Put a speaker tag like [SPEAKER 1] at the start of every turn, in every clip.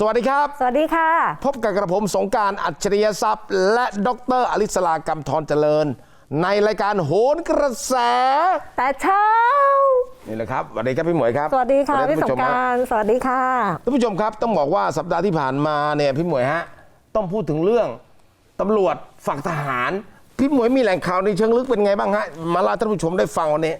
[SPEAKER 1] สวัสดีครับ
[SPEAKER 2] สวัสดีค่ะ
[SPEAKER 1] พบกับกระผมสงกรารอัจฉริยทรัพย์ และดรอลิสลากำธรเจริญ ในรายการโหนกระแส
[SPEAKER 2] แต่เช้า
[SPEAKER 1] นี่แหละครับสวัสดีครับพี่หมวยครับ
[SPEAKER 2] สวัสดีค่ะ
[SPEAKER 1] วั
[SPEAKER 2] พี่
[SPEAKER 1] ท่าน
[SPEAKER 2] ส
[SPEAKER 1] ผู้
[SPEAKER 2] ง
[SPEAKER 1] ชม
[SPEAKER 2] ก
[SPEAKER 1] ฮะ
[SPEAKER 2] ราร สวัสดีค่ะ
[SPEAKER 1] ท่านผู้ชมครับต้องบอกว่าสัปดาห์ที่ผ่านมาเนี่ยพี่หมวยฮะต้องพูดถึงเรื่องตำรวจฝักทหาร พี่หมวยมีแหล่งข่าวในเชิงลึกเป็นไงบ้างฮะมาเล่าให้ท่านผู้ชมได้ฟังวันนี้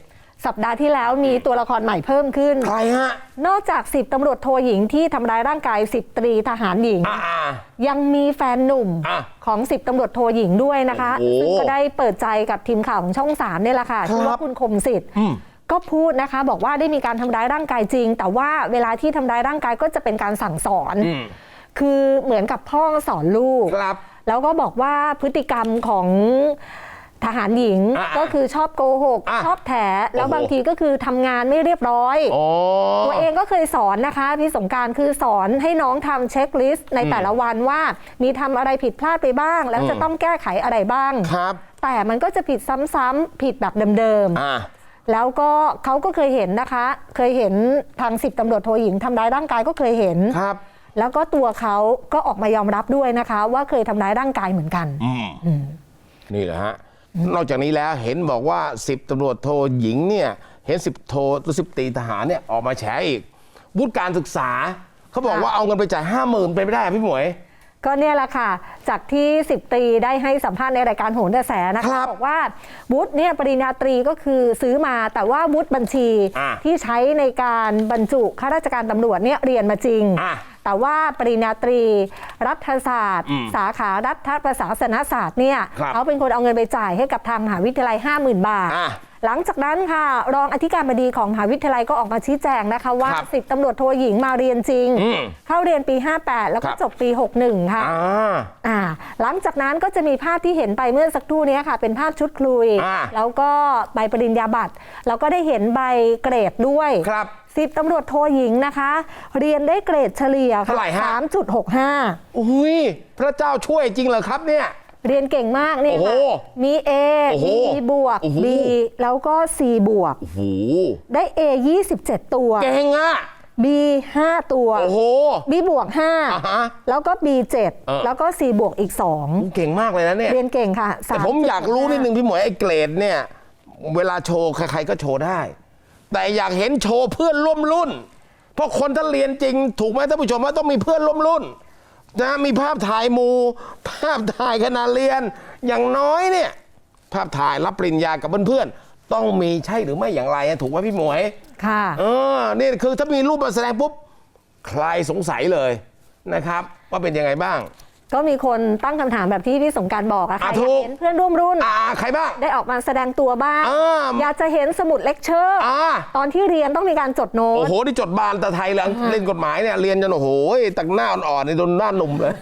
[SPEAKER 2] สัปดาห์ที่แล้วมีตัวละครใหม่เพิ่มขึ้น
[SPEAKER 1] ใครฮะ
[SPEAKER 2] นอกจาก10ตำรวจโทหญิงที่ทำร้ายร่างกาย10ตรีทหารหญิง
[SPEAKER 1] อ่าอ่า
[SPEAKER 2] ยังมีแฟนหนุ่ม
[SPEAKER 1] อะ
[SPEAKER 2] ของ10ตำรวจโทหญิงด้วยนะคะ
[SPEAKER 1] โอ้โห
[SPEAKER 2] ซึ่งก็ได้เปิดใจกับทีมข่าวของช่อง3เนี่ยแหละค่ะ
[SPEAKER 1] ครับ
[SPEAKER 2] ชื่อว่าคุณคมสิทธิ์
[SPEAKER 1] อืม
[SPEAKER 2] ก็พูดนะคะ บอกว่าได้มีการทำร้ายร่างกายจริง แต่ว่าเวลาที่ทำร้ายร่างกายก็จะเป็นการสั่งสอน
[SPEAKER 1] อืม
[SPEAKER 2] คือเหมือนกับพ่อสอนลูก
[SPEAKER 1] ครับ
[SPEAKER 2] แล้วก็บอกว่าพฤติกรรมของ ทหารหญิง
[SPEAKER 1] อะ
[SPEAKER 2] ก็คือชอบโกหก
[SPEAKER 1] อะ
[SPEAKER 2] ชอบแถแล้ว
[SPEAKER 1] โอ้โห
[SPEAKER 2] บางทีก็คือทำงานไม่เรียบร้อย
[SPEAKER 1] อ๋อ
[SPEAKER 2] ตัวเองก็เคยสอนนะคะพี่สงกรารคือสอนให้น้องทำเช็คลิสต์ในแต่ละวันว่ามีทำอะไรผิดพลาดไปบ้าง แล้วจะต้องแก้ไขอะไรบ้าง
[SPEAKER 1] ครับ
[SPEAKER 2] แต่มันก็จะผิดซ้ำๆผิดแบบเดิม
[SPEAKER 1] อ่า
[SPEAKER 2] ๆแล้วก็เขาก็เคยเห็นนะคะ เคยเห็นทางสิบตำรวจโทหญิงทำร้ายร่างกายก็เคยเห็น
[SPEAKER 1] ครับ
[SPEAKER 2] แล้วก็ตัวเขาก็ออกมายอมรับด้วยนะคะ ว่าเคยทำร้ายร่างกายเหมือนกัน
[SPEAKER 1] อืมนี่แหละฮะ นอกจากนี้แล้วเห็นบอกว่าสิบตำรวจโทหญิงเนี่ยเห็นสิบโทหรือสิบตรีทหารเนี่ยออกมาแฉอีกวุฒิการศึกษาเขาบอก
[SPEAKER 2] ค่ะ
[SPEAKER 1] ว่าเอาเงินไปจ่ายห้าหมื่นเป็นไม่ได้อะพี่หมวย
[SPEAKER 2] ก็เนี่ยแหละค่ะ จากที่สิบตรีได้ให้สัมภาษณ์ในรายการโหนกระแสนะ
[SPEAKER 1] ครั
[SPEAKER 2] คะ
[SPEAKER 1] บ
[SPEAKER 2] บอกว่าวุฒิเนี่ยปริญญาตรีก็คือซื้อมาแต่ว่าวุฒิบัญชี
[SPEAKER 1] อะ
[SPEAKER 2] ที่ใช้ในการบรรจุข้าราชการตำรวจเนี่ยเรียนมาจริง
[SPEAKER 1] อะ
[SPEAKER 2] แต่ว่าปริญญาตรีรัฐศาสตร์
[SPEAKER 1] อืม
[SPEAKER 2] สาขารัฐประศาสนศาสตร์เนี่ย
[SPEAKER 1] ครับ
[SPEAKER 2] เขาเป็นคนเอาเงินไปจ่ายให้กับทางมหาวิทยาลัย 50,000 บาท
[SPEAKER 1] อะ
[SPEAKER 2] หลังจากนั้นค่ะ รองอธิการบดีของมหาวิทยาลัยก็ออกมาชี้แจงนะคะ ว่า
[SPEAKER 1] ครับ
[SPEAKER 2] สิบตำรวจโทหญิงมาเรียนจริง
[SPEAKER 1] อืม
[SPEAKER 2] เข้าเรียนปี 58 แล้วก็
[SPEAKER 1] ครับ
[SPEAKER 2] จบปี 61 ค่ะ
[SPEAKER 1] อ่า
[SPEAKER 2] อ่าหลังจากนั้นก็จะมีภาพที่เห็นไปเมื่อสักครู่นี้ค่ะ เป็นภาพชุดคลุย
[SPEAKER 1] อ่า
[SPEAKER 2] แล้วก็ใบปริญญาบัตรแล้วก็ได้เห็นใบเกรดด้วย
[SPEAKER 1] ครับ
[SPEAKER 2] สิบตำรวจโทหญิงนะคะ เรียนได้เกรดเฉลี่ย
[SPEAKER 1] เท่าไหร่ฮะ
[SPEAKER 2] สามจุดหกห้า
[SPEAKER 1] อุ้ยพระเจ้าช่วยจริงเหรอครับเนี่ย
[SPEAKER 2] เรียนเก่งมากนี่
[SPEAKER 1] โอ้โห
[SPEAKER 2] ค่ะมี A
[SPEAKER 1] โอ้โห
[SPEAKER 2] มี B บวก
[SPEAKER 1] โอ้โห
[SPEAKER 2] B แล้วก็ C บวก
[SPEAKER 1] โอ้โห
[SPEAKER 2] ได้ A 27 ตัว
[SPEAKER 1] เก่งอะ
[SPEAKER 2] B 5 ตัว
[SPEAKER 1] โอ้โห
[SPEAKER 2] B บวก
[SPEAKER 1] อ่าฮะ
[SPEAKER 2] 5แล้วก็ B
[SPEAKER 1] เออ
[SPEAKER 2] 7แล้วก็ C บวกอีก 2
[SPEAKER 1] เก่งมากเลยนะเนี่ย
[SPEAKER 2] เรียนเก่งค่ะ
[SPEAKER 1] แต่ผมอยากรู้นิดนึงพี่หมวยไอ้เกรดเนี่ย เวลาโชว์ใครๆก็โชว์ได้ แต่อยากเห็นโชว์เพื่อนร่วมรุ่น เพราะคนถ้าเรียนจริง ถูกไหมท่านผู้ชมว่าต้องมีเพื่อนร่วมรุ่น นะมีภาพถ่ายหมู ภาพถ่ายขณะเรียน อย่างน้อยเนี่ย ภาพถ่ายรับปริญญากับเพื่อนๆต้องมีใช่หรือไม่อย่างไรอะถูกไหมพี่หมวย
[SPEAKER 2] ค่ะ
[SPEAKER 1] เออนี่คือถ้ามีรูปมาแสดงปุ๊บ ใครสงสัยเลยนะครับ ว่าเป็นยังไงบ้าง
[SPEAKER 2] ก็มีคนตั้งคำถามแบบที่พี่สงกรารบอกอะค่ะ
[SPEAKER 1] อะ
[SPEAKER 2] อยา
[SPEAKER 1] ถู
[SPEAKER 2] ก
[SPEAKER 1] ก
[SPEAKER 2] เห็นเพื่อนร่วมรุ่น
[SPEAKER 1] อ่าใครบ้าง
[SPEAKER 2] ได้ออกมาแสดงตัวบ้าง
[SPEAKER 1] อ่า
[SPEAKER 2] อยากจะเห็นสมุดเลคเชอร์
[SPEAKER 1] อ่า
[SPEAKER 2] ตอนที่เรียนต้องมีการจดโน้
[SPEAKER 1] โอ้
[SPEAKER 2] ต
[SPEAKER 1] โหนี่จดบานแต่ไทยแล้วเล่นกฎหมายเนี่ยเรียนจนโอ้โหตักหน้าอ่อนๆในโดนหน้าหนุ่มเลย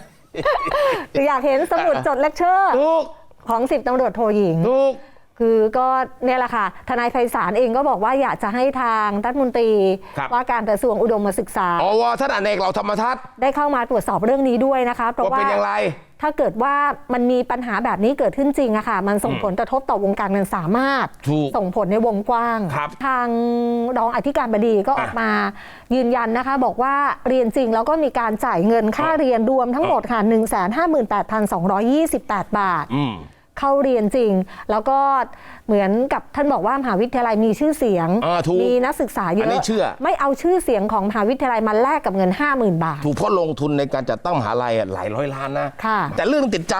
[SPEAKER 2] อยากเห็นสมุดจดเลคเชอร์
[SPEAKER 1] ทุก
[SPEAKER 2] ของสิบตำรวจโทหญิง
[SPEAKER 1] ทุก
[SPEAKER 2] คือก็เนี่ยแหละค่ะ ทนายไพศาลเองก็บอกว่าอยากจะให้ทางรัฐมนตรี
[SPEAKER 1] ครับ
[SPEAKER 2] ว่าการกระทรวงอุดมศึกษา
[SPEAKER 1] อวท่านอเนกเราธรรมทัศน์
[SPEAKER 2] ได้เข้ามาตรวจสอบเรื่องนี้ด้วยนะคะ เพราะ
[SPEAKER 1] ว่า
[SPEAKER 2] ว่า
[SPEAKER 1] เป็นอย่างไร
[SPEAKER 2] ถ้าเกิดว่ามันมีปัญหาแบบนี้เกิดขึ้นจริงอะค่ะ มันส่งผลกระทบต่อวงการเงินสามารถ
[SPEAKER 1] ถูก
[SPEAKER 2] ส่งผลในวงกว้าง
[SPEAKER 1] ครับ
[SPEAKER 2] ทางรองอธิการบดีก็ออกมายืนยันนะคะ บอกว่าเรียนจริงแล้วก็มีการจ่ายเงินค่าเรียนรวมทั้งหมดค่ะ 158,228 บาท
[SPEAKER 1] อืม
[SPEAKER 2] เข้าเรียนจริง แล้วก็เหมือนกับท่านบอกว่ามหาวิทยาลัยมีชื่อเสียง
[SPEAKER 1] อ่าถูก
[SPEAKER 2] มีนักศึกษาเย
[SPEAKER 1] อันนี้
[SPEAKER 2] อะ
[SPEAKER 1] เชื่อ
[SPEAKER 2] ไม่เอาชื่อเสียงของมหาวิทยาลัยมาแลกกับเงิน 50,000 บาท
[SPEAKER 1] ถูกเพราะลงทุนในการจัดตั้งมหาลัยอะหลายร้อยล้านนะ
[SPEAKER 2] ค่ะ
[SPEAKER 1] แต่เรื่องติดใจ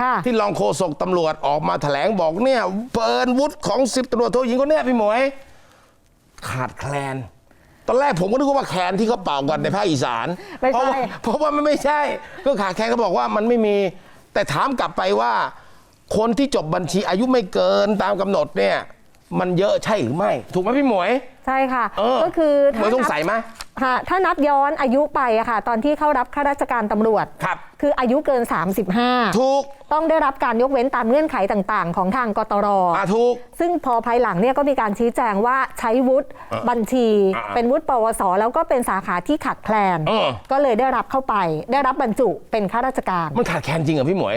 [SPEAKER 2] ค่ะ
[SPEAKER 1] ที่รองโฆษกตำรวจออกมาแถลงบอกเนี่ยเปิดวุฒิของสิบตำรวจโทหญิงคนเนี้ยพี่หมวย ขาดแคลน ตอนแรกผมก็นึกว่าแคนที่เขาเป่ากันในภาคอีสาน
[SPEAKER 2] ไม่
[SPEAKER 1] เพราะ
[SPEAKER 2] ใช่
[SPEAKER 1] ว่าเพราะว่ามันไม่ใช่ ก็ขาดแคลนเขาบอกว่ามันไม่มี แต่ถามกลับไปว่า คนที่จบบัญชีอายุไม่เกินตามกำหนดเนี่ย มันเยอะใช่หรือไม่ ถูกไหมพี่หมวย
[SPEAKER 2] ใช่ค่ะ
[SPEAKER 1] เออ
[SPEAKER 2] ก็คือ
[SPEAKER 1] หมวยสงสัยไหม
[SPEAKER 2] ค่ะถ้านับย้อนอายุไปอะค่ะ ตอนที่เข้ารับข้าราชการตำรวจ
[SPEAKER 1] ครับ
[SPEAKER 2] คืออายุเกิน 35
[SPEAKER 1] ถูก
[SPEAKER 2] ต้องได้รับการยกเว้นตามเงื่อนไขต่างๆ ของทางกตร
[SPEAKER 1] อ่าถูก
[SPEAKER 2] ซึ่งพอภายหลังเนี่ยก็มีการชี้แจงว่าใช้วุฒิ
[SPEAKER 1] เออ
[SPEAKER 2] บัญชี
[SPEAKER 1] อ่า
[SPEAKER 2] เป็นวุฒิปวส แล้วก็เป็นสาขาที่ขาดแคลน
[SPEAKER 1] เออ
[SPEAKER 2] ก็เลยได้รับเข้าไป ได้รับบรรจุเป็นข้าราชการ
[SPEAKER 1] มันขาดแคลนจริงเหรอพี่หมวย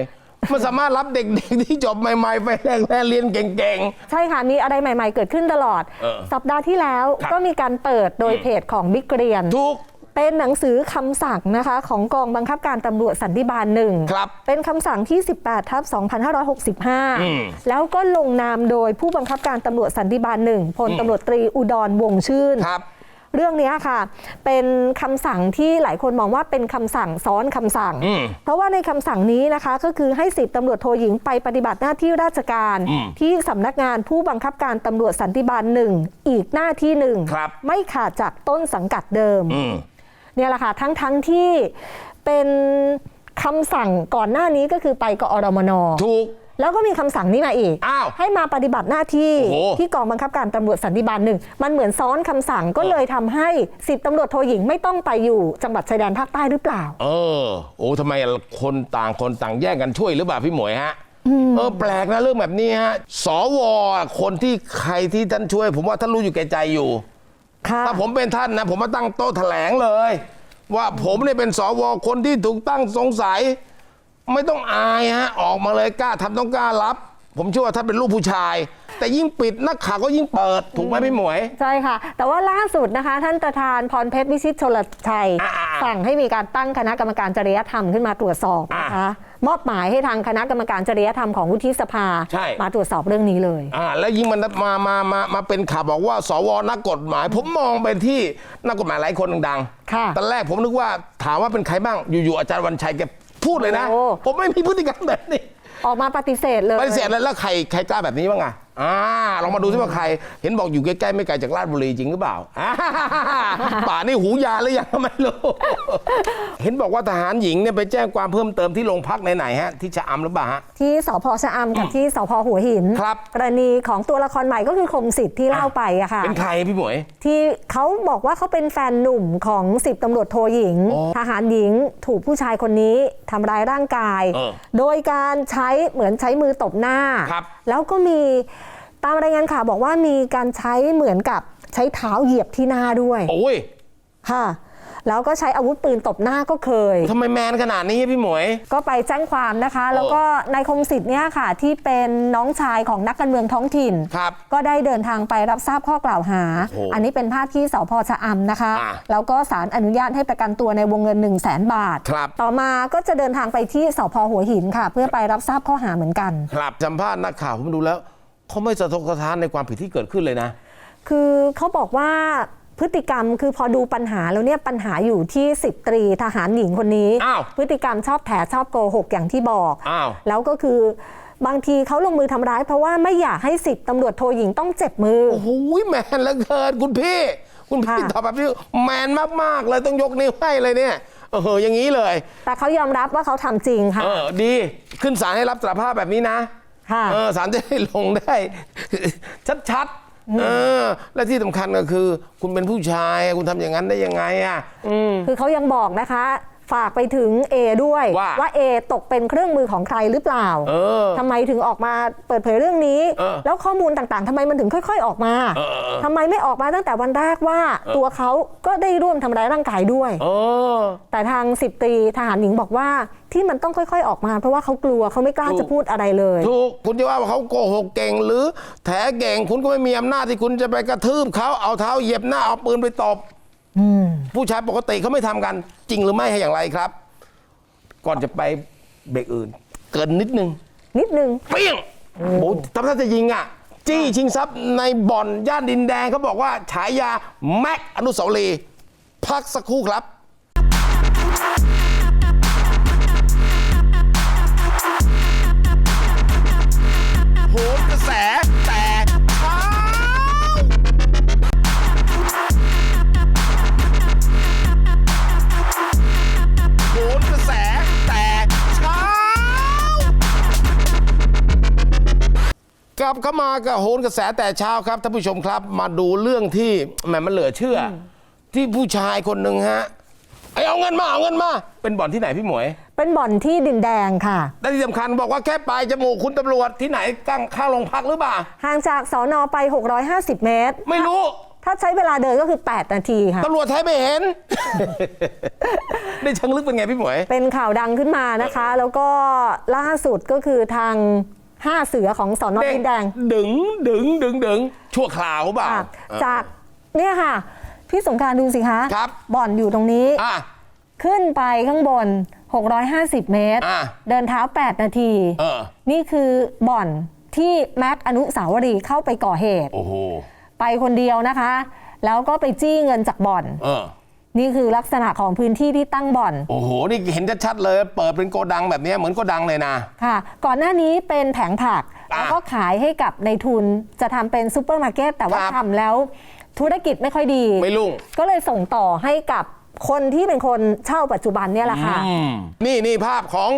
[SPEAKER 1] มันสามารถรับเด็กๆที่จบใหม่ๆ ไปแรกๆเรียนเก่ง
[SPEAKER 2] ใช่ค่ะ มีอะไรใหม่ๆ เกิดขึ้นตลอด
[SPEAKER 1] เออ
[SPEAKER 2] สัปดาห์ที่แล้ว
[SPEAKER 1] ครับ
[SPEAKER 2] ก็มีการเปิดโดยเพจของบิ๊กเรียน
[SPEAKER 1] ๆถูก
[SPEAKER 2] เเป็นหนังสือคำสั่งนะคะ ของกองบังคับการตำรวจสันติบาลหนึ่ง
[SPEAKER 1] ครับ
[SPEAKER 2] เป็นคำสั่งที่ 18 ทับ
[SPEAKER 1] อืม
[SPEAKER 2] 2565 แล้วก็ลงนามโดยผู้บังคับการตำรวจสันติบาลหนึ่งพลตำรวจตรีอุดรวงศ์ชื่น
[SPEAKER 1] ครับ
[SPEAKER 2] เรื่องเนี้ยค่ะ เป็นคำสั่งที่หลายคนมองว่าเป็นคำสั่งซ้อนคำสั่ง
[SPEAKER 1] อืม
[SPEAKER 2] เพราะว่าในคำสั่งนี้นะคะก็คือให้สิบตำรวจโทหญิงไปปฏิบัติหน้าที่ราชการ
[SPEAKER 1] อืม
[SPEAKER 2] ที่สำนักงานผู้บังคับการตำรวจสันติบาลหนึ่งอีกหน้าที่หนึ่ง
[SPEAKER 1] ครับ
[SPEAKER 2] ไม่ขาดจากต้นสังกัดเดิม
[SPEAKER 1] อืม
[SPEAKER 2] เนี่ยแหละค่ะทั้งทั้งที่เป็นคำสั่งก่อนหน้านี้ก็คือไปกอรมน
[SPEAKER 1] ถูก
[SPEAKER 2] แล้วก็มีคำสั่งนี้มาอีก
[SPEAKER 1] อ้าว
[SPEAKER 2] ให้มาปฏิบัติหน้าที่
[SPEAKER 1] โอ้โห
[SPEAKER 2] ที่กองบังคับการตำรวจสันติบาลหนึ่ง มันเหมือนซ้อนคำสั่งก็เลยทำให้สิบตำรวจโทหญิงไม่ต้องไปอยู่จังหวัดชายแดนภาคใต้หรือเปล่า
[SPEAKER 1] เออ โอ้ทำไมคนต่างคนต่างแย่งกันช่วยหรือเปล่าพี่หมวยฮะเออแปลกนะเรื่องแบบนี้ฮะสวคนที่ใครที่ท่านช่วย ผมว่าท่านรู้อยู่แก่ใจอยู่
[SPEAKER 2] ค่ะ
[SPEAKER 1] ถ้าผมเป็นท่านนะ ผมมาตั้งโต๊ะแถลงเลย ว่าผมเนี่ยเป็นสวคนที่ถูกตั้งสงสัย ไม่ต้องอายฮะออกมาเลยกล้าทำต้องกล้ารับ ผมเชื่อว่าท่านเป็นลูกผู้ชาย แต่ยิ่งปิดนักข่าวก็ยิ่งเปิด ถูกไหมพี่หมวย
[SPEAKER 2] ใช่ค่ะ แต่ว่าล่าสุดนะคะ ท่านประธานพรเพชรวิชิตชลชัย
[SPEAKER 1] อ่าๆ
[SPEAKER 2] สั่งให้มีการตั้งคณะกรรมการจริยธรรมขึ้นมาตรวจสอบนะคะมอบหมายให้ทางคณะกรรมการจริยธรรมของวุฒิสภา
[SPEAKER 1] ใช่
[SPEAKER 2] มาตรวจสอบเรื่องนี้เลย
[SPEAKER 1] อ่าแล้วยิ่งมันมามามามาเป็นข่าวบอกว่า สวนักกฎหมาย ผมมองไปที่นักกฎหมายหลายคนดังๆ
[SPEAKER 2] ค่ะ
[SPEAKER 1] ตอนแรกผมนึกว่าถามว่าเป็นใครบ้างอยู่ๆอาจารย์วันชัยแก พูดเลยนะ
[SPEAKER 2] โอ้
[SPEAKER 1] ผมไม่มีพฤติกรรมแบบนี้
[SPEAKER 2] ออกมาปฏิเสธเลย
[SPEAKER 1] ปฏิเสธแล้วแล้วใครใครกล้าแบบนี้บ้างอะอ่าลองมาดูซิว่าใคร เห็นบอกอยู่ใกล้ๆไม่ไกลจากราชบุรีจริงหรือเปล่าอ่าป่านี่หูยาหรือยังก็ไม่รู้ เห็นบอกว่าทหารหญิงเนี่ยไปแจ้งความเพิ่มเติมที่โรงพักไหนๆฮะ ที่ชะอำหรือเปล่าฮะ
[SPEAKER 2] ที่สพชะอำกับที่สพหัวหิน
[SPEAKER 1] ครับ
[SPEAKER 2] กรณีของตัวละครใหม่ก็คือคมสิทธิ์ที่เล่าไปอะค่ะ
[SPEAKER 1] เป็นใครพี่หมวย
[SPEAKER 2] ที่เขาบอกว่าเขาเป็นแฟนหนุ่มของสิบตำรวจโทหญิง
[SPEAKER 1] อ๋อ
[SPEAKER 2] ทหารหญิงถูกผู้ชายคนนี้ทำร้ายร่างกาย
[SPEAKER 1] เออ
[SPEAKER 2] โดยการใช้เหมือนใช้มือตบหน้า
[SPEAKER 1] ครับ
[SPEAKER 2] แล้วก็มี ตามรายงานข่าวบอกว่ามีการใช้เหมือนกับใช้เท้าเหยียบที่หน้าด้วย
[SPEAKER 1] โอ้ย
[SPEAKER 2] ค่ะ แล้วก็ใช้อาวุธปืนตบหน้าก็เคย
[SPEAKER 1] ทำไมแมนขนาดนี้พี่หมวย
[SPEAKER 2] ก็ไปแจ้งความนะคะ แล้วก็นายคมสิทธิ์เนี่ยค่ะ ที่เป็นน้องชายของนักการเมืองท้องถิ่น
[SPEAKER 1] ครับ
[SPEAKER 2] ก็ได้เดินทางไปรับทราบข้อกล่าวหา
[SPEAKER 1] โอ้
[SPEAKER 2] อันนี้เป็นภาพที่สพชะอำนะคะ
[SPEAKER 1] อะ
[SPEAKER 2] แล้วก็ศาลอนุญาตให้ประกันตัวในวงเงิน 1 0 0 0 0แบาท
[SPEAKER 1] ครับ
[SPEAKER 2] ต่อมาก็จะเดินทางไปที่สพหัวหินค่ะ เพื่อไปรับทราบข้อหาเหมือนกัน
[SPEAKER 1] ครับสัมภาษณ์นักข่าวผมดูแล้ว เขาไม่สะทกสะท้านในความผิดที่เกิดขึ้นเลยนะ
[SPEAKER 2] คือเขาบอกว่าพฤติกรรมคือพอดูปัญหาแล้วเนี่ยปัญหาอยู่ที่สิบตรีทหารหญิงคนนี้
[SPEAKER 1] อ้าว
[SPEAKER 2] พฤติกรรมชอบแถชอบโกหกอย่างที่บอก
[SPEAKER 1] อ้าว
[SPEAKER 2] แล้วก็คือบางทีเขาลงมือทำร้ายเพราะว่าไม่อยากให้สิบตำรวจโทหญิงต้องเจ็บมือ
[SPEAKER 1] โอ้โหแมนเหลือเกินคุณพี่ คุณพี่
[SPEAKER 2] ค่ะ
[SPEAKER 1] ตอบแบบนี้แมนมาก ๆ เลยต้องยกนิ้วให้เลยเนี่ยเอออย่างนี้เลย
[SPEAKER 2] แต่เขายอมรับว่าเขาทำจริงค่ะ
[SPEAKER 1] เออดีขึ้นศาลให้รับสารภาพแบบนี้นะ
[SPEAKER 2] ค่ะ
[SPEAKER 1] เออศาลจะได้ลงได้ ชัดๆเออและที่สำคัญก็คือ คุณเป็นผู้ชายคุณทำอย่างนั้นได้ยังไงอะอืม
[SPEAKER 2] คือเขายังบอกนะคะ ฝากไปถึง A ด้วย
[SPEAKER 1] ว่า
[SPEAKER 2] เอตกเป็นเครื่องมือของใครหรือเปล่า
[SPEAKER 1] เออ
[SPEAKER 2] ทำไมถึงออกมาเปิดเผยเรื่องนี้
[SPEAKER 1] เออ
[SPEAKER 2] แล้วข้อมูลต่างๆทำไมมันถึงค่อย ๆ ออกมา
[SPEAKER 1] เออเออเออ
[SPEAKER 2] ทำไมไม่ออกมาตั้งแต่วันแรกว่า ตัวเขาก็ได้ร่วมทำร้ายร่างกายด้วย
[SPEAKER 1] เออ
[SPEAKER 2] แต่ทางสิบตรีทหารหญิงบอกว่าที่มันต้องค่อย ๆ ออกมา เพราะว่าเขากลัวเขาไม่กล้า
[SPEAKER 1] ถูก
[SPEAKER 2] จะพูดอะไรเลย
[SPEAKER 1] ถูกคุณจะว่าเขาโกหกเก่งหรือแถเก่งคุณก็ไม่มีอำนาจที่คุณจะไปกระทืบเขาเอาเท้าเหยียบหน้าเอาปืนไปตบ ผู้ชายปกติเขาไม่ทำกัน จริงหรือไม่ให้อย่างไรครับ ก่อนจะไปเบรกอื่น เกินนิดนึง
[SPEAKER 2] นิดนึง
[SPEAKER 1] เปี้ยงโอ้โหทำท่าจะยิงอะ จี้ชิงทรัพย์ในบ่อนย่านดินแดงเขาบอกว่าฉายาแม็กอนุสาวรีย์พักสักครู่ครับโหนกระแส กลับเข้ามากับโหนกระแสแต่เช้าครับท่านผู้ชมครับมาดูเรื่องที่แหมมันเหลือเชื่ออที่ผู้ชายคนหนึ่งฮะไอเอาเงินมาเอาเงินมา เป็นบ่อนที่ไหนพี่หมวย
[SPEAKER 2] เป็นบ่อนที่ดินแดงค่ะ
[SPEAKER 1] และที่สำคัญบอกว่าแค่ปลายจมูกคุณตำรวจที่ไหนตั้งข้างโรงพักหรือเปล่า
[SPEAKER 2] ห่างจากสอนอไป 650 เมตร
[SPEAKER 1] ไม่รู้
[SPEAKER 2] ถ้าใช้เวลาเดินก็คือ 8 นาทีค่ะ
[SPEAKER 1] ตำรวจไทยไม่เห็น ได้เชิงลึกเป็นไงพี่หมวย
[SPEAKER 2] เป็นข่าวดังขึ้นมานะคะ แล้วก็ล่าสุดก็คือทาง ห้าเสือของสอนอดินแดง
[SPEAKER 1] ดึงดึงดึงดึงชั่วคราวเปล่า
[SPEAKER 2] อะ
[SPEAKER 1] เออ
[SPEAKER 2] จากเนี่ยค่ะ พี่สงกรารดูสิคะ
[SPEAKER 1] ครับ
[SPEAKER 2] บ่อนอยู่ตรงนี้
[SPEAKER 1] อะ
[SPEAKER 2] ขึ้นไปข้างบน 650 เมตร
[SPEAKER 1] อะ
[SPEAKER 2] เดินเท้า 8 นาที
[SPEAKER 1] เออ
[SPEAKER 2] นี่คือบ่อนที่แม็กอนุสาวรีย์เข้าไปก่อเหตุ
[SPEAKER 1] โอ้โห
[SPEAKER 2] ไปคนเดียวนะคะ แล้วก็ไปจี้เงินจากบ่อน
[SPEAKER 1] เออ
[SPEAKER 2] นี่คือลักษณะของพื้นที่ที่ตั้งบ่อน
[SPEAKER 1] โอ้โห นี่เห็นชัดๆเลย เปิดเป็นโกดังแบบเนี้ยเหมือนโกดังเลยนะ
[SPEAKER 2] ค่ะ ก่อนหน้านี้เป็นแผงผัก
[SPEAKER 1] อะ
[SPEAKER 2] แล้วก็ขายให้กับในทุนจะทำเป็นซูเปอร์มาร์เก็ตแต่ว่า
[SPEAKER 1] ครับ
[SPEAKER 2] ทำแล้วธุรกิจไม่ค่อยดี
[SPEAKER 1] ไม่รุ่ง
[SPEAKER 2] ก็เลยส่งต่อให้กับคนที่เป็นคนเช่าปัจจุบันเนี่ยแหละค่ะ
[SPEAKER 1] นี่นี่ภาพของ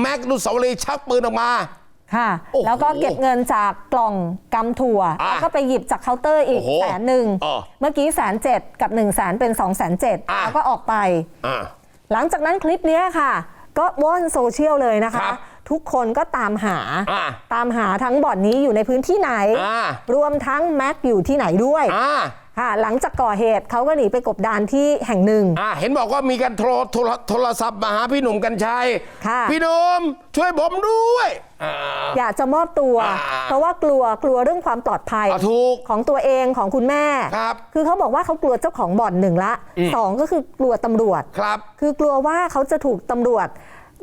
[SPEAKER 1] แม็กนุสาวรีย์ชักปืนออกมา
[SPEAKER 2] ค่ะ
[SPEAKER 1] โอ้โห
[SPEAKER 2] แล้วก็เก็บเงินจากกล่องกำถั่ว
[SPEAKER 1] อะ
[SPEAKER 2] แล้วก็ไปหยิบจากเคาน์เตอร์อีก
[SPEAKER 1] โอ้โห
[SPEAKER 2] แสนหนึ่ง
[SPEAKER 1] เออ
[SPEAKER 2] เมื่อกี้แสนเจ็ดกับ1นึ่งแสนเป็น2องแสนเจ็ด
[SPEAKER 1] อะ
[SPEAKER 2] แล้วก็ออกไป
[SPEAKER 1] อะ
[SPEAKER 2] หลังจากนั้นคลิปเนี้ยค่ะ ก็ว่อนโซเชียลเลยนะ
[SPEAKER 1] ครั
[SPEAKER 2] คะ
[SPEAKER 1] บ
[SPEAKER 2] ทุกคนก็ตามหา
[SPEAKER 1] อะ
[SPEAKER 2] ตามหาทั้งบ่อนนี้อยู่ในพื้นที่ไหน
[SPEAKER 1] อะ
[SPEAKER 2] รวมทั้งแม็กอยู่ที่ไหนด้วย
[SPEAKER 1] อะ
[SPEAKER 2] ค่ะหลังจากก่อเหตุเขาก็หนีไปกบดานที่แห่งหนึ่ง
[SPEAKER 1] อะเห็นบอกว่ามีการโทรโทรโทรศัพท์มาหาพี่หนุ่มกัญชัย
[SPEAKER 2] ค่ะ
[SPEAKER 1] พี่หนุ่มช่วยผมด้วยอ่า
[SPEAKER 2] อยากจะมอบตัว
[SPEAKER 1] อ่า
[SPEAKER 2] เพราะว่ากลัวกลัวเรื่องความปลอดภัย
[SPEAKER 1] อะถูก
[SPEAKER 2] ของตัวเองของคุณแม่
[SPEAKER 1] ครับ
[SPEAKER 2] คือเขาบอกว่าเขากลัวเจ้าของบ่อนหนึ่งละสองก็คือกลัวตำรวจ
[SPEAKER 1] ครับ
[SPEAKER 2] คือกลัวว่าเขาจะถูกตำรวจ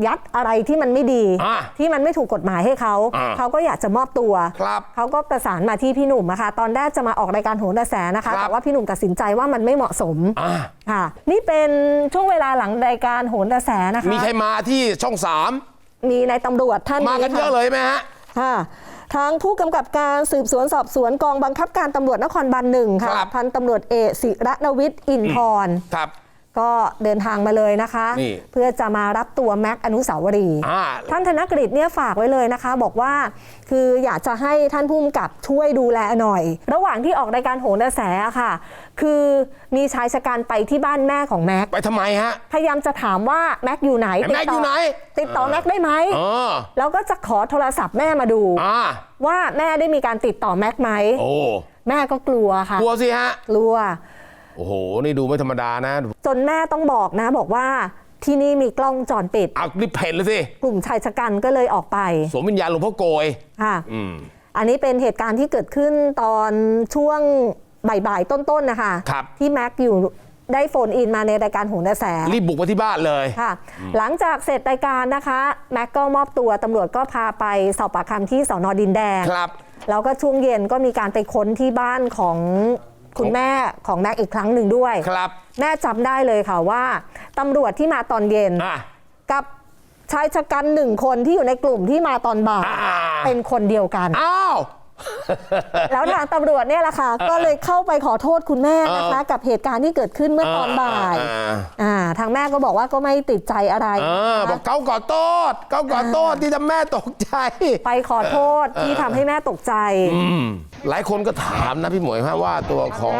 [SPEAKER 2] ยัดอะไรที่มันไม่ดี
[SPEAKER 1] อ่า
[SPEAKER 2] ที่มันไม่ถูกกฎหมายให้เขา
[SPEAKER 1] อ่า
[SPEAKER 2] เขาก็อยากจะมอบตัว
[SPEAKER 1] ครับ
[SPEAKER 2] เขาก็ประสานมาที่พี่หนุ่มนะคะตอนแรกจะมาออกรายการโหนกระแสนะคะ
[SPEAKER 1] ครับ
[SPEAKER 2] แต่ว่าพี่หนุ่มตัดสินใจว่ามันไม่เหมาะสม
[SPEAKER 1] อะ
[SPEAKER 2] ค่ะ นี่เป็นช่วงเวลาหลังรายการโหนกระแสนะคะ
[SPEAKER 1] มีใครมาที่ช่องสาม
[SPEAKER 2] มีในายตำรวจท่าน
[SPEAKER 1] มากันเยอะ
[SPEAKER 2] ค่
[SPEAKER 1] เลยไหมฮะ
[SPEAKER 2] ค่ะทางผู้กำกับการสืบสวนสอบสวนกองบังคับการตำรวจนครบาลหนึ่งค่ะ
[SPEAKER 1] ครับ
[SPEAKER 2] พันตำรวจเอกศิระนวิทย์อินทร
[SPEAKER 1] ครับ
[SPEAKER 2] ก็เดินทางมาเลยนะคะ
[SPEAKER 1] นี่
[SPEAKER 2] เพื่อจะมารับตัวแม็กอนุสาวรีย์
[SPEAKER 1] อ่า
[SPEAKER 2] ท่านธนกฤษเนี่ยฝากไว้เลยนะคะ บอกว่าคืออยากจะให้ท่านผู้กำกับช่วยดูแลหน่อย ระหว่างที่ออกรายการโหนกระแสอะค่ะ คือมีชายชะกันไปที่บ้านแม่ของแม็ก
[SPEAKER 1] ไปทำไมฮะ
[SPEAKER 2] พยายามจะถามว่าแม็กอยู่ไหน
[SPEAKER 1] แม็กอยู่ไหน
[SPEAKER 2] ติดต่อแม็กได้ไหม
[SPEAKER 1] เออ
[SPEAKER 2] แล้วก็จะขอโทรศัพท์แม่มาดู
[SPEAKER 1] อ่า
[SPEAKER 2] ว่าแม่ได้มีการติดต่อแม็กไหม
[SPEAKER 1] โอ้
[SPEAKER 2] แม่ก็กลัวค่ะ
[SPEAKER 1] กลัวสิฮะ
[SPEAKER 2] กลัว
[SPEAKER 1] โอ้โห นี่ดูไม่ธรรมดานะ
[SPEAKER 2] จนแม่ต้องบอกนะ บอกว่าที่นี่มีกล้องวงจรปิด
[SPEAKER 1] เอารีบเพ่นเลยสิ
[SPEAKER 2] กลุ่มชายชะกันก็เลยออกไป
[SPEAKER 1] สวมวิญญาณหลวงพ่อโกย
[SPEAKER 2] ค่ะ
[SPEAKER 1] อืม
[SPEAKER 2] อันนี้เป็นเหตุการณ์ที่เกิดขึ้นตอนช่วงบ่ายๆ ต้นๆ นะคะ
[SPEAKER 1] ครับ
[SPEAKER 2] ที่แม็กอยู่ได้โฟนอินมาในรายการโหนกระแส
[SPEAKER 1] รีบบุกไปที่บ้านเลย
[SPEAKER 2] ค่ะ หลังจากเสร็จรายการนะคะ แม็กก็มอบตัวตำรวจก็พาไปสอบปากคำที่สอนอดินแดง
[SPEAKER 1] ครับ
[SPEAKER 2] แล้วก็ช่วงเย็นก็มีการไปค้นที่บ้านของ คุณแม่ของแม็กอีกครั้งหนึ่งด้วย
[SPEAKER 1] ครับ
[SPEAKER 2] แม่จำได้เลยค่ะว่าตำรวจที่มาตอนเย็น
[SPEAKER 1] อะ
[SPEAKER 2] กับชายชะกันหนึ่งคนที่อยู่ในกลุ่มที่มาตอนบ่าย
[SPEAKER 1] อ่า
[SPEAKER 2] เป็นคนเดียวกัน
[SPEAKER 1] อ้าว
[SPEAKER 2] แล้วทางตำรวจเนี่ยแหละค่ะ ก็เลยเข้าไปขอโทษคุณแม่นะคะ กับเหตุการณ์ที่เกิดขึ้นเมื่อตอนบ่าย
[SPEAKER 1] อ่า
[SPEAKER 2] อ่าทางแม่ก็บอกว่าก็ไม่ติดใจอะไร
[SPEAKER 1] เออ
[SPEAKER 2] นะคะ
[SPEAKER 1] บอกเขาก่อโทษเขาก่อโทษที่ทำแม่ตกใจ
[SPEAKER 2] ไปขอโทษที่ทำให้แม่ตกใจ
[SPEAKER 1] หลายคนก็ถามนะพี่หมวยฮะว่าตัวของ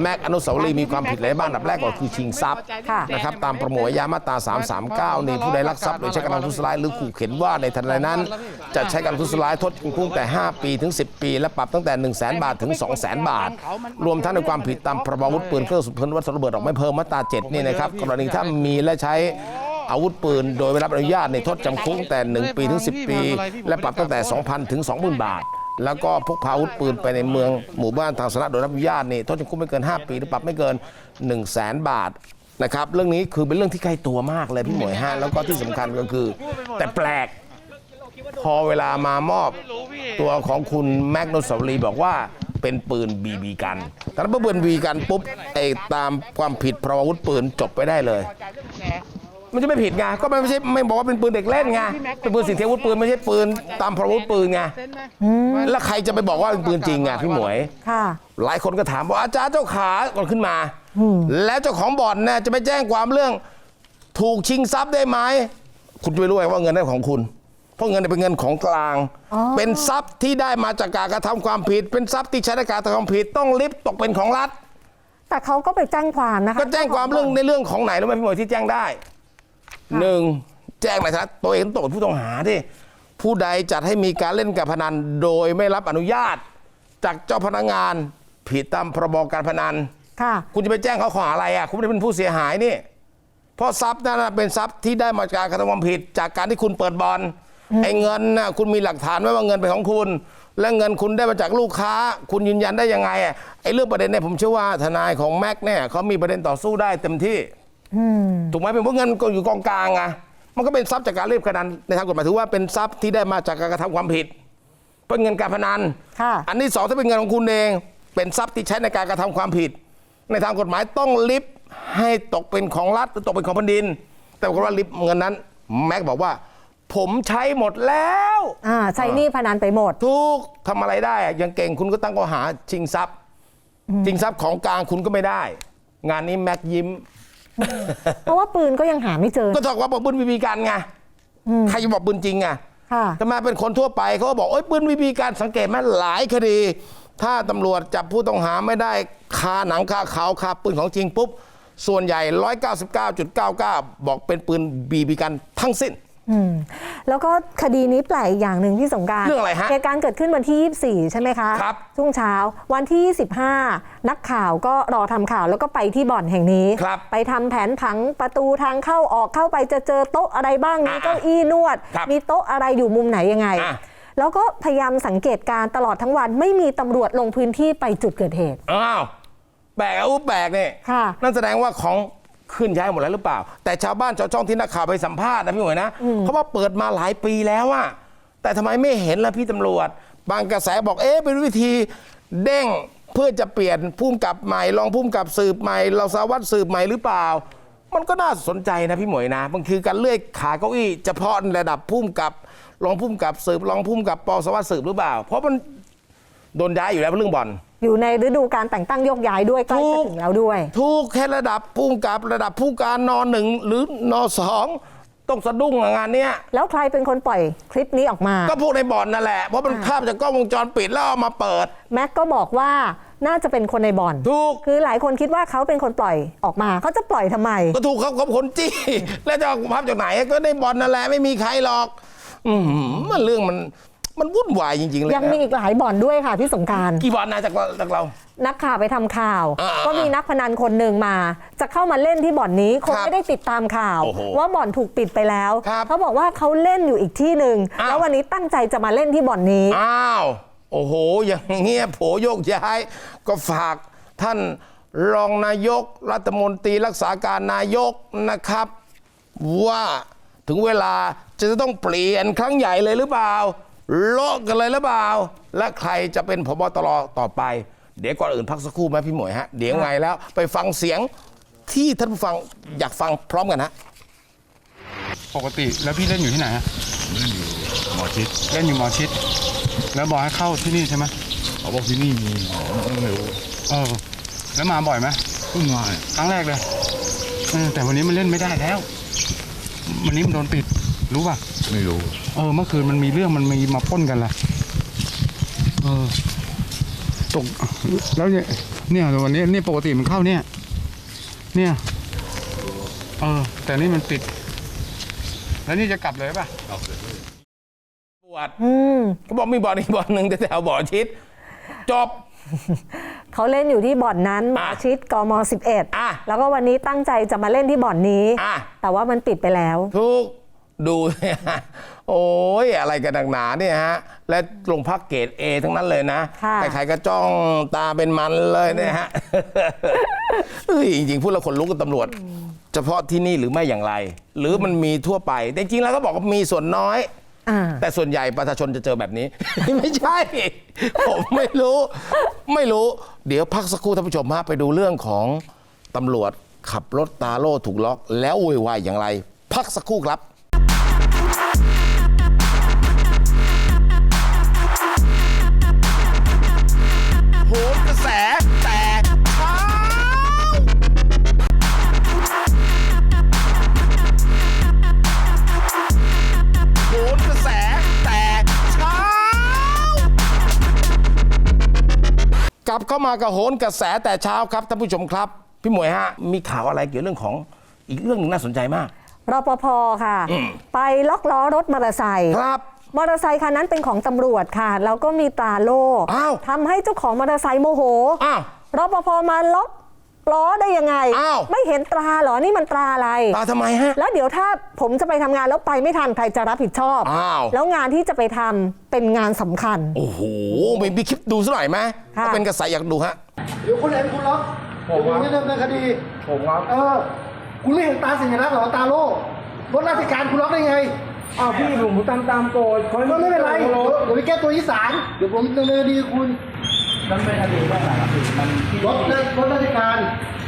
[SPEAKER 1] แม็กอนุสาวรีย์มีความผิดอะไรบ้างอันดับแรกก็คือชิงทรัพย์
[SPEAKER 2] ค่ะ
[SPEAKER 1] นะครับตามประมวลอามาตรา 339 นี่ผู้ใดลักทรัพย์โดยใช้กำลังทุสร้ายหรือขู่เข็นว่าในทันใดนั้น จะใช้กำลังทุสร้ายโทษจำคุกแต่ 5 ปีถึง 10 ปี และปรับตั้งแต่ 1 0 0 0 0แบาทถึง 2 0 0 0 0 0 บาท รวมทั้งในความผิดตามพรบอาวุธปืนเครื่องสุนเพลิงวัตถุระเบิดออกไม่เพิ่มมาตรา 7 นี่นะครับกรณีถ้ามีและใช้อาวุธปืน โดยไม่รับอนุญาตในโทษจำคุกตั้งแต่ 1 ปีถึง 10 ปี และปรับตั้งแต่ 2,000 ถึง 20,000 บาท แล้วก็พกพาอาวุธปืนไปในเมืองหมู่บ้านทางสาธารณะโดยรับอนุญาตนี่โทษจำคุกไม่เกิน 5 ปีหรือปรับไม่เกิน 1 0 0 0 0แสนบาทนะครับเรื่องนี้คือเป็นเรื่องที่ใกล้ตัวมากเลยพี่หมวยฮะแล้วก็ที่สำคัญก็คือ แต่แปลก พอเวลามามอบตัวของคุณแมกโนสวรีบอกว่าเป็นปืนบีบีกันแต่ถ้าเปืนบีกันปุ๊บไอ้ตามความผิดพรบอาวุธปืนจบไปได้เลย มันจะไม่ผิดไงก็ไม่ใช่ไม่บอกว่าเป็นปืนเด็กเล่นไงเป็นปืนสิ่งเทียมอาวุธปืนไม่ใช่ปืนตามพรบอาวุธปืนไงแล้วใครจะไปบอกว่าเป็นปืนจริงไงพี่หมวย
[SPEAKER 2] ค่ะ
[SPEAKER 1] หลายคนก็ถามว่าอาจารย์เจ้าขาก่อนขึ้นมา แล้วเจ้าของบ่อนเนี่ยจะไปแจ้งความเรื่อง ถูกชิงทรัพย์ได้ไหมคุณจะไม่รู้ไงว่าเงินนั้นของคุณ เพราะเงินเนยเป็นเงินของกลาง
[SPEAKER 2] อ๋อ
[SPEAKER 1] เป็นทรัพย์ที่ได้มาจากการกระทำความผิด เป็นทรัพย์ที่ใช้ในการกระทำความผิดต้องลิฟต์ตกเป็นของรัฐ
[SPEAKER 2] แต่เขาก็ไปแจ้งความนะคะ
[SPEAKER 1] ก็แจ้งความเรื่องในเรื่องของไหนรู้ไหมพี่หมวยที่แจ้งได้ หนึ่งแจ้งในฐานะตัวเองตกเป็นผู้ต้องหาที่ผู้ใดจัดให้มีการเล่นการพนัน โดยไม่รับอนุญาต จากเจ้าพนักงาน ผิดตามพรบการพนัน
[SPEAKER 2] ค่ะ
[SPEAKER 1] คุณจะไปแจ้งเขาข้อหาอะไรอะคุณไม่ได้เป็นผู้เสียหายนี่เพราะทรัพย์นั้นนะเป็นทรัพย์ที่ได้มาจากการกระทำความผิดจากการที่คุณเปิดบอลไอ้เงินน่ะคุณมีหลักฐานไว้ว่าเงินเป็นของคุณ และเงินคุณได้มาจากลูกค้า คุณยืนยันได้ยังไงอะไอ้เรื่องประเด็นเนี่ยผมเชื่อว่าทนายของแม็กเนี่ยเขามีประเด็นต่อสู้ได้เต็มที่ ถูกไหมเป็นเพราะเงินก็อยู่กองกลางไงมันก็เป็นทรัพย์จากการเล่นพนันในทางกฎหมายถือว่าเป็นทรัพย์ที่ได้มาจากการกระทำความผิด เป็นเงินการพนัน
[SPEAKER 2] ค่ะ
[SPEAKER 1] อันที่สองถ้าเป็นเงินของคุณเอง เป็นทรัพย์ที่ใช้ในการกระทำความผิด ในทางกฎหมายต้องลิฟต์ให้ตกเป็นของรัฐหรือตกเป็นของแผ่นดิน แต่ปรากฏว่าลิฟต์เงินนั้นแม็กบอกว่า ผมใช้หมดแล้ว
[SPEAKER 2] อ่าใช้หนี้พนันไปหมด
[SPEAKER 1] ทุกทำอะไรได้อะยังเก่งคุณก็ตั้งข้อหาชิงทรัพย์ชิงทรัพย์ของกลางคุณก็ไม่ได้ งานนี้แม็กยิ้ม
[SPEAKER 2] เพราะว่าปืนก็ยังหาไม่เจอ
[SPEAKER 1] ก็ถอกว่าบอกปืนบีบีกันไงใครจะบอกปืนจริงไง
[SPEAKER 2] ค่ะ
[SPEAKER 1] ทำไมเป็นคนทั่วไปเขาก็บอกโอ้ยปืนบีบีกันสังเกตไหมหลายคดี ถ้าตำรวจจับผู้ต้องหาไม่ได้คาหนังคาเขาคาปืนของจริงปุ๊บส่วนใหญ่ 199.99 บอกเป็นปืนบีบีกันทั้งสิ้น
[SPEAKER 2] อืมแล้วก็คดีนี้แปลกอีกอย่างหนึ่งที่สงกราร
[SPEAKER 1] เรื่องอะไรฮะ
[SPEAKER 2] เหตุการณ์เกิดขึ้นวันที่ 24 ใช่ไหมคะ
[SPEAKER 1] ครับ
[SPEAKER 2] ช่วงเช้าวันที่ 25 นักข่าวก็รอทำข่าวแล้วก็ไปที่บ่อนแห่งนี้
[SPEAKER 1] ครับ
[SPEAKER 2] ไปทำแผนผังประตูทางเข้าออกเข้าไปจะเจอโต๊ะอะไรบ้างมี
[SPEAKER 1] อะ
[SPEAKER 2] เก้าอี้นวด
[SPEAKER 1] ครับ
[SPEAKER 2] มีโต๊ะอะไรอยู่มุมไหนยังไง
[SPEAKER 1] อะ
[SPEAKER 2] แล้วก็พยายามสังเกตการณ์ตลอดทั้งวันไม่มีตำรวจลงพื้นที่ไปจุดเกิดเหตุ
[SPEAKER 1] อ้าวแปลกอะอู้แปลกเนี่ย
[SPEAKER 2] ค่ะ
[SPEAKER 1] นั่นแสดงว่าของ ขึ้นย้ายหมดแล้วหรือเปล่า แต่ชาวบ้านชาวช่องที่นักข่าวไปสัมภาษณ์นะพี่หมวยนะเขาว่าเปิดมาหลายปีแล้วอะแต่ทำไมไม่เห็นล่ะพี่ตำรวจ บางกระแสบอกเอ๊ะเป็นวิธีเด้งเพื่อจะเปลี่ยนพุ่มกับใหม่รองพุ่มกับสืบใหม่เราสารวัตรสืบใหม่หรือเปล่า มันก็น่าสนใจนะพี่หมวยนะมันคือการเลื่อยขาเก้าอี้เฉพาะในระดับพุ่มกับรองพุ่มกับสืบรองพุ่มกับปสารวัตรสืบหรือเปล่า เพราะมันโดนย้ายอยู่แล้วเรื่องบ่อน
[SPEAKER 2] อยู่ในฤดูการแต่งตั้งโยกย้ายด้วยใกล้จะถึงแล้วด้วย
[SPEAKER 1] ทุกแค่ระดับผู้กำกับระดับผู้การนหนึ่งหรือนสองต้องสะดุ้งอะงานเนี้ย
[SPEAKER 2] แล้วใครเป็นคนปล่อยคลิปนี้ออกมา
[SPEAKER 1] ก็พวกในบ่อนนั่นแหละ เพราะมันภาพจากกล้องวงจรปิดแล้วเอามาเปิด
[SPEAKER 2] แม็กก็บอกว่าน่าจะเป็นคนในบ่อน
[SPEAKER 1] ถูก
[SPEAKER 2] คือหลายคนคิดว่าเขาเป็นคนปล่อยออกมา เขาจะปล่อยทำไม
[SPEAKER 1] ก็ถูกเขาเขาคนจี้ แล้วจะเอาภาพจากไหนก็ในบ่อนนั่นแหละไม่มีใครหรอก อืมมันเรื่องมัน มันวุ่นวายจริงๆเลย
[SPEAKER 2] ยังมี
[SPEAKER 1] นะ
[SPEAKER 2] อีกหลายบ่อนด้วยค่ะพี่สงกราร
[SPEAKER 1] กี่บ่อนนะจากเราจากเรา
[SPEAKER 2] นักข่าวไปทำข่าว
[SPEAKER 1] อ่า
[SPEAKER 2] ก็มีนักพนันคนหนึ่งมา จะเข้ามาเล่นที่บ่อนนี้คน
[SPEAKER 1] ครับ
[SPEAKER 2] ไม่ได้ติดตามข่าว
[SPEAKER 1] โอ้โห
[SPEAKER 2] ว่าบ่อนถูกปิดไปแล้ว
[SPEAKER 1] ครับ
[SPEAKER 2] เขาบอกว่าเขาเล่นอยู่อีกที่หนึ่ง
[SPEAKER 1] อ้าว
[SPEAKER 2] แล้ววันนี้ตั้งใจจะมาเล่นที่บ่อนนี้
[SPEAKER 1] อ้าว โอ้โห อย่างเงี้ยโผโยกย้าย ก็ฝากท่านรองนายกรัฐมนตรีรักษาการนายกนะครับ ว่าถึงเวลาจะต้องเปลี่ยนครั้งใหญ่เลยหรือเปล่า โลกกันเลยหรือเปล่า และใครจะเป็นพบตรต่อไป เดี๋ยวก่อนอื่นพักสักครู่ไหมพี่หมวยฮะ เดี๋ยวไงแล้วไปฟังเสียงที่ท่านผู้ฟังอยากฟังพร้อมกันฮะ
[SPEAKER 3] ปกติแล้วพี่เล่นอยู่ที่ไหนอะ
[SPEAKER 4] เล่นอยู่หมอชิด
[SPEAKER 3] เล่นอยู่หมอชิด แล้วบอกให้เข้าที่นี่ใช่ไหม
[SPEAKER 4] เขาบอกที่นี่มีหมอไม่รู้
[SPEAKER 3] เออแล้วมาบ่อยไหม
[SPEAKER 4] เพิ่งมาเนี่ย
[SPEAKER 3] ครั้งแรกเลยเออแต่วันนี้มันเล่นไม่ได้แล้ว วันนี้มันโดนปิดรู้ป่ะ
[SPEAKER 4] ไม่รู้
[SPEAKER 3] เออเมื่อคืนมันมีเรื่องมันมีมาปล้นกันแหละเออตกแล้วเนี่ยเนี่ยวันนี้นี่ปกติมันเข้าเนี่ย เนี่ยเออแต่นี่มันปิด แล้วนี่จะกลับเลยป่ะ
[SPEAKER 1] ปวด
[SPEAKER 2] อืม
[SPEAKER 1] เขาบอกมีบ่อนอีกบ่อนหนึ่งแถวๆบ่อชิด จบ
[SPEAKER 2] เขาเล่นอยู่ที่บ่อนนั้นหมอ
[SPEAKER 1] อะ
[SPEAKER 2] ชิดกม
[SPEAKER 1] อะ
[SPEAKER 2] 11แล้วก็วันนี้ตั้งใจจะมาเล่นที่บ่อนนี้
[SPEAKER 1] อะ
[SPEAKER 2] แต่ว่ามันปิดไปแล้ว
[SPEAKER 1] ทุกดูเนี่ยฮะ โอ้ยอะไรกันดังหนาเนี่ยฮะ และลงพักเกรดเอทั้งนั้นเลยนะ
[SPEAKER 2] ค่ะ
[SPEAKER 1] ใครๆก็จ้องตาเป็นมันเลยเนี่ยฮะเอ้ยจริงๆพูดแล้วคนลุกกับตำรวจ เฉพาะที่นี่หรือไม่อย่างไร หรือมันมีทั่วไปแต่จริงๆแล้วก็บอกว่ามีส่วนน้อย
[SPEAKER 2] อ่า
[SPEAKER 1] แต่ส่วนใหญ่ประชาชนจะเจอแบบนี้ ไม่ใช่ ผมไม่รู้ ไม่รู้ เดี๋ยวพักสักครู่ท่านผู้ชมฮะไปดูเรื่องของตำรวจขับรถตาโล่ถูกล็อก แล้วโวยวายอย่างไร พักสักครู่ครับ บเข้ามากับโหนกระแสแต่เช้าครับท่านผู้ชมครับ พี่หมวยฮะ มีข่าวอะไรเกี่ยวเรื่องของอีกเรื่องหนึงน่าสนใจมาก
[SPEAKER 2] รปภค่ะ ไปล็อกล้อรถมอเตอร์ไซค์
[SPEAKER 1] ครับ
[SPEAKER 2] มอเตอร์ไซคันนั้นเป็นของตำรวจค่ะ แล้วก็มีตราโล่
[SPEAKER 1] อ้าว
[SPEAKER 2] ทำให้เจ้าของมอเตอร์ไซค์โมโห
[SPEAKER 1] อ้าว
[SPEAKER 2] รปภมาล็อก ล้อได้ยังไง
[SPEAKER 1] อ้าว
[SPEAKER 2] ไม่เห็นตราเหรอ นี่มันตราอะไร
[SPEAKER 1] ตาทำไมฮะ
[SPEAKER 2] แล้วเดี๋ยวถ้าผมจะไปทำงานแล้วไปไม่ทันใครจะรับผิดชอบ
[SPEAKER 1] อ้าว
[SPEAKER 2] แล้วงานที่จะไปทำเป็นงานสำคัญ
[SPEAKER 1] โอ้โหมีมีคลิปดูสักหน่อยไหม
[SPEAKER 2] ค่ะ
[SPEAKER 1] ถ้าเป็นกระแสอยากดูฮะ
[SPEAKER 5] เดี๋ยวคุณเห็นคุณล็อกเดี๋ยวคุณจะดำเนินคดี
[SPEAKER 3] ผมครับ
[SPEAKER 5] เออ คุณไม่เห็นตาสัญลักษณ์เหรอตาโล่รถราชการคุณล็อกได้ไง
[SPEAKER 3] อ้าวพี่ผมตามตามโกดเขา
[SPEAKER 5] ก็ไม่เป็นไรเดี๋ยวเดี๋ยวไปแก้ตัวที่ศาลเดี๋ยวผมดำเนินคดีกับคุณ
[SPEAKER 3] มันเป็นคดีว่าอะไรครับพี่มัน
[SPEAKER 5] รถรถราชการ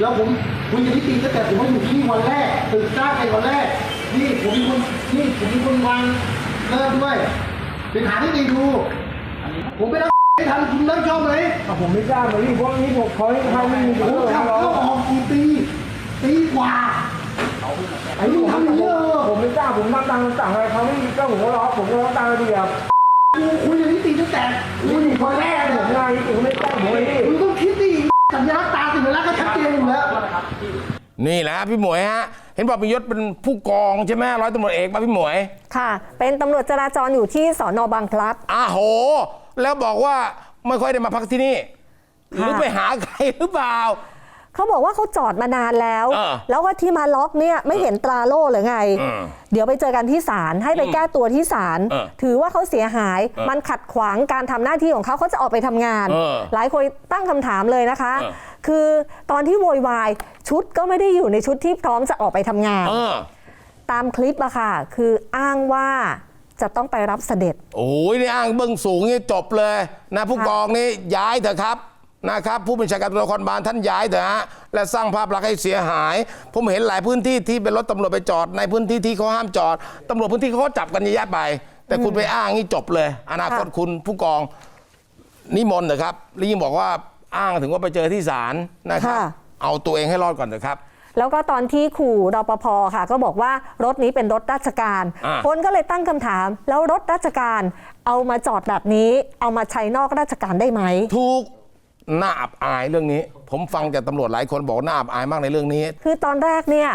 [SPEAKER 5] แล้วผมคุณจะนิติตั้งแต่ผมมาอยู่ที่นี่วันแรกตื่นสร้างในวันแรก นี่ผมเป็นคนนี่ผมเป็นคนวางเริ่มด้วยไปถามนิติดูผมไปรับไม่ทันคุณรับผิดชอบไหม
[SPEAKER 3] ผมไม่ทราบเลยพี่เพราะนี่ผมเขาให้เขาไม่มี
[SPEAKER 5] ผมขับเข้าออกกี่ปีปีกว่าไอ้นี่ทำอย่างนี้เออ
[SPEAKER 3] ผมไม่ทราบผมทำตามคำสั่งอะไรเขาไม่มีก็ผมก็ร้องผมก็ร้องตามระเบี ยบ
[SPEAKER 5] กูคุยกับนิติตั้งแต่คุณอยู่คนแรกเลย
[SPEAKER 3] ผมนายผมไม่ทราบผมเลยพี่
[SPEAKER 5] มึงต้องคิดดิสัญลักษณ์ตาสัญลักษณ์ก็ชัดเจนอยู่แล้ว
[SPEAKER 1] นี่แหละพี่หมวยฮะ เห็นบอกมียศเป็นผู้กองใช่ไหมร้อยตำรวจเอกป่ะพี่หมวย
[SPEAKER 2] ค่ะ เป็นตำรวจจราจรอยู่ที่สอนอบางพลัด
[SPEAKER 1] อ้าโห แล้วบอกว่าไม่ค่อยได้มาพักที่นี่ หรือไปหาใครหรือเปล่า
[SPEAKER 2] เขาบอกว่าเขาจอดมานานแล้ว
[SPEAKER 1] เออ
[SPEAKER 2] แล้วก็ที่มาล็อกเนี่ยไม่เห็นตราโล่หรือไง
[SPEAKER 1] เออ
[SPEAKER 2] เดี๋ยวไปเจอกันที่ศาลให้ไปแก้ตัวที่ศาล
[SPEAKER 1] เออ
[SPEAKER 2] ถือว่าเขาเสียหาย
[SPEAKER 1] เออ
[SPEAKER 2] มันขัดขวางการทำหน้าที่ของเขาเขาจะออกไปทำงาน
[SPEAKER 1] เออ
[SPEAKER 2] หลายคนตั้งคำถามเลยนะคะ
[SPEAKER 1] เออ
[SPEAKER 2] คือตอนที่โวยวายชุดก็ไม่ได้อยู่ในชุดที่พร้อมจะออกไปทำงาน
[SPEAKER 1] เออ
[SPEAKER 2] ตามคลิปอะค่ะ คืออ้างว่าจะต้องไปรับเสด็จ
[SPEAKER 1] โอ้ยนี่อ้างเบื้องสูงนี่จบเลย นะผู้กองนี่ย้ายเถอะครับ นะครับผู้บัญชาการตำรวจนครบาลท่านย้ายเถอะฮะและสร้างภาพลักษณ์ให้เสียหาย ผมเห็นหลายพื้นที่ที่เป็นรถตำรวจไปจอดในพื้นที่ที่เขาห้ามจอดตำรวจพื้นที่เขาก็จับกันเยอะแยะไป แต่คุณไปอ้างนี่จบเลย อนาคต
[SPEAKER 2] ค่ะ
[SPEAKER 1] คุณผู้กองนิมนต์เถอะครับแล้วยิ่งบอกว่าอ้างถึงว่าไปเจอที่ศาลนะครับเอาตัวเองให้รอดก่อนเถอะครับ
[SPEAKER 2] แล้วก็ตอนที่ขู่รปภค่ะ ก็บอกว่ารถนี้เป็นรถราชการ
[SPEAKER 1] อ่า
[SPEAKER 2] คนก็เลยตั้งคำถาม แล้วรถราชการเอามาจอดแบบนี้ เอามาใช้นอกราชการได้ไหม
[SPEAKER 1] ทุก น่าอับอายเรื่องนี้ ผมฟังจากตำรวจหลายคนบอกน่าอับอายมากในเรื่องนี้
[SPEAKER 2] คือตอนแรกเนี่ย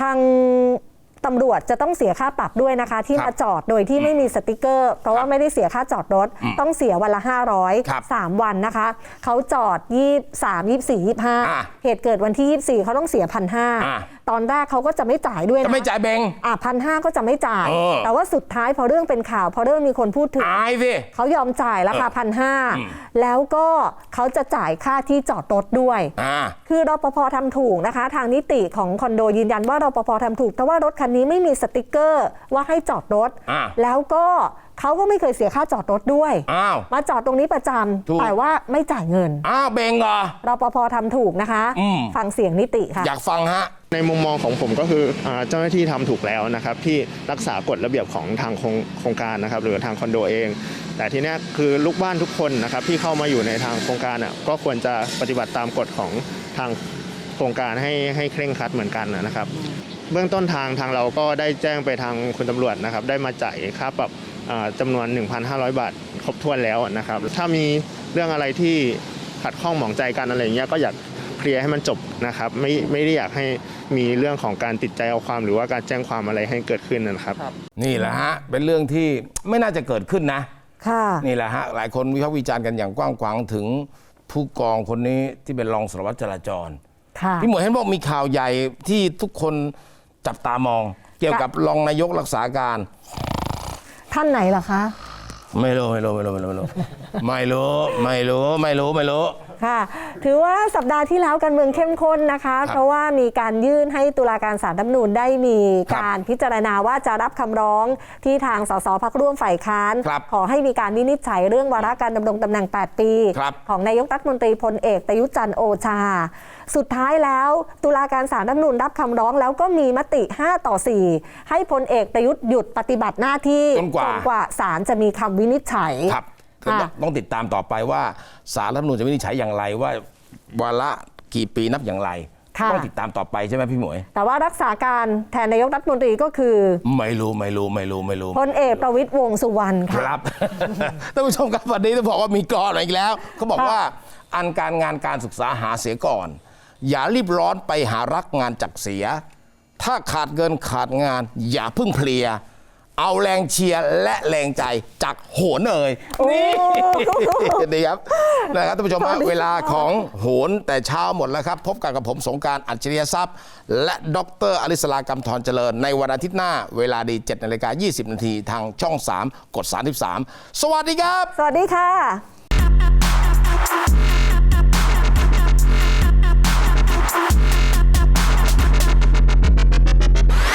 [SPEAKER 2] ทางตำรวจจะต้องเสียค่าปรับด้วยนะคะ ที่
[SPEAKER 1] ครับ
[SPEAKER 2] มาจอดโดยที่ไม่มีสติกเกอร์ เพราะว่าไม่ได้เสียค่าจอดรถ ต้องเสียวันละ
[SPEAKER 1] ครับ
[SPEAKER 2] 500 3 วันนะคะ เขาจอด 23 24
[SPEAKER 1] อะ
[SPEAKER 2] 25 เหตุเกิดวันที่ 24 เขาต้องเสียพันห้า
[SPEAKER 1] อะ
[SPEAKER 2] ตอนแรกเขาก็จะไม่จ่ายด้วยนะ
[SPEAKER 1] จะไม่จ่ายเบง
[SPEAKER 2] อะพันห้าก็จะไม่จ่าย
[SPEAKER 1] เออ
[SPEAKER 2] แต่ว่าสุดท้ายพอเรื่องเป็นข่าว พอเรื่องมีคนพูดถึง
[SPEAKER 1] อายสิ
[SPEAKER 2] เขายอมจ่ายราคา
[SPEAKER 1] เออ
[SPEAKER 2] พันห้าแล้วก็เขาจะจ่ายค่าที่จอดรถด้วย
[SPEAKER 1] อ่า
[SPEAKER 2] คือรปภทำถูกนะคะ ทางนิติของคอนโดยืนยันว่ารปภทำถูกแต่ว่ารถคันนี้ไม่มีสติกเกอร์ว่าให้จอดรถ
[SPEAKER 1] อ่า
[SPEAKER 2] แล้วก็เขาก็ไม่เคยเสียค่าจอดรถด้วย
[SPEAKER 1] อ้าว
[SPEAKER 2] มาจอดตรงนี้ประจ
[SPEAKER 1] ถูกำ
[SPEAKER 2] แต่ว่าไม่จ่ายเงิน
[SPEAKER 1] อ้าวเบงเหรอ
[SPEAKER 2] รปภทำถูกนะคะ
[SPEAKER 1] อืม
[SPEAKER 2] ฟังเสียงนิติค่ะ
[SPEAKER 1] อยากฟังฮะ
[SPEAKER 6] ในมุมมองของผมก็คืออเจ้าหน้าที่ทำถูกแล้วนะครับที่รักษากฎระเบียบของทางโครงการนะครับหรือทางคอนโดเอง แต่ทีนี้คือลูกบ้านทุกคนนะครับที่เข้ามาอยู่ในทางโครงการอะก็ควรจะปฏิบัติตามกฎของทางโครงการให้ให้เคร่งครัดเหมือนกันนะครับ เบื้องต้นทางทางเราก็ได้แจ้งไปทางคุณตำรวจนะครับได้มาจ่ายค่าปรับจำนวน 1,500 บาท ครบถ้วนแล้วนะครับ ถ้ามีเรื่องอะไรที่ขัดข้องหมองใจกันอะไรอย่างเงี้ยก็อยาก ลียร์ให้มันจบนะครับ ไม่ไม่ได้อยากให้มีเรื่องของการติดใจเอาความหรือว่าการแจ้งความอะไรให้เกิดขึ้นนะครับ
[SPEAKER 1] นี่แหละฮะเป็นเรื่องที่ไม่น่าจะเกิดขึ้นนะ
[SPEAKER 2] ค่ะ
[SPEAKER 1] นี่แหละฮะหลายคนวิพากษ์วิจารณ์กันอย่างกว้างขวางถึงผู้กองคนนี้ที่เป็นรองสารวัตรจราจร
[SPEAKER 2] ค่ะ
[SPEAKER 1] พี่หมวยเห็นบอกมีข่าวใหญ่ที่ทุกคนจับตามอง เกี่ยวกับรองนายกรักษาการ
[SPEAKER 2] ท่านไหนเหรอคะ
[SPEAKER 1] ไม่รู้ไม่รู้ไม่รู้ไม่รู้ไม่รู้ไม่รู้ไม่รู้ไม่รู้ไม่รู้
[SPEAKER 2] ค่ะ ถือว่าสัปดาห์ที่แล้วการเมืองเข้มข้นนะคะ
[SPEAKER 1] ครับ
[SPEAKER 2] เพราะว่ามีการยื่นให้ตุลาการศาลรัฐธรรมนูญได้มีการพิจารณาว่าจะรับคำร้องที่ทางสสพักร่วมฝ่ายค้าน
[SPEAKER 1] ครับ
[SPEAKER 2] ขอให้มีการวินิจฉัยเรื่องวาระการดำรงตำแหน่ง 8 ปี
[SPEAKER 1] ครับ
[SPEAKER 2] ของนายกรัฐมนตรีพลเอกประยุทธ์จันทร์โอชา สุดท้ายแล้วตุลาการศาลรัฐธรรมนูญรับคำร้องแล้วก็มีมติ 5 ต่อ 4 ให้พลเอกประยุทธ์หยุดปฏิบัติหน้าที่
[SPEAKER 1] จนกว่า
[SPEAKER 2] กว่าศาลจะมีคำวินิจฉัย
[SPEAKER 1] ครับ
[SPEAKER 2] ค่ะ
[SPEAKER 1] ต้องต้องติดตามต่อไปว่าสารรัฐธรรมนูญจะวินิจฉัยอย่างไรว่าวาระกี่ปีนับอย่างไร
[SPEAKER 2] ค่ะ
[SPEAKER 1] ต้องติดตามต่อไปใช่ไหมพี่หมวย
[SPEAKER 2] แต่ว่ารักษาการแทนนายกรัฐมนตรีก็คือ
[SPEAKER 1] ไม่รู้ไม่รู้ไม่รู้ไม่รู้
[SPEAKER 2] พลเอกประวิตยวงษ์สุวรรณ
[SPEAKER 1] ค
[SPEAKER 2] ค่ะ
[SPEAKER 1] รับท่านผู้ชมครับวันนี้ต้องบอกว่ามีกรอนอีกแล้วเขาบอก
[SPEAKER 2] ค่ะ
[SPEAKER 1] ว่าอันการงานการศึกษาหาเสียก่อน อย่ารีบร้อนไปหารักงานจักเสีย ถ้าขาดเงินขาดงาน อย่าเพึ่งเพลีย เอาแรงเชียร์และแรงใจจากโหนเอ่ยนี่ดีครับนะครับท่านผู้ชมฮะเวลาของโหนแต่เช้าหมดแล้วครับ พบกันกับผมสงกรารอัจฉริยทรัพย์ และดรอลิสลากำธรเจริญ ในวันอาทิตย์หน้าเวลาดี7นาฬิกา20 นาทีทางช่อง 3 กด 33 สวัสดีครับ
[SPEAKER 2] สวัสดีค่ะ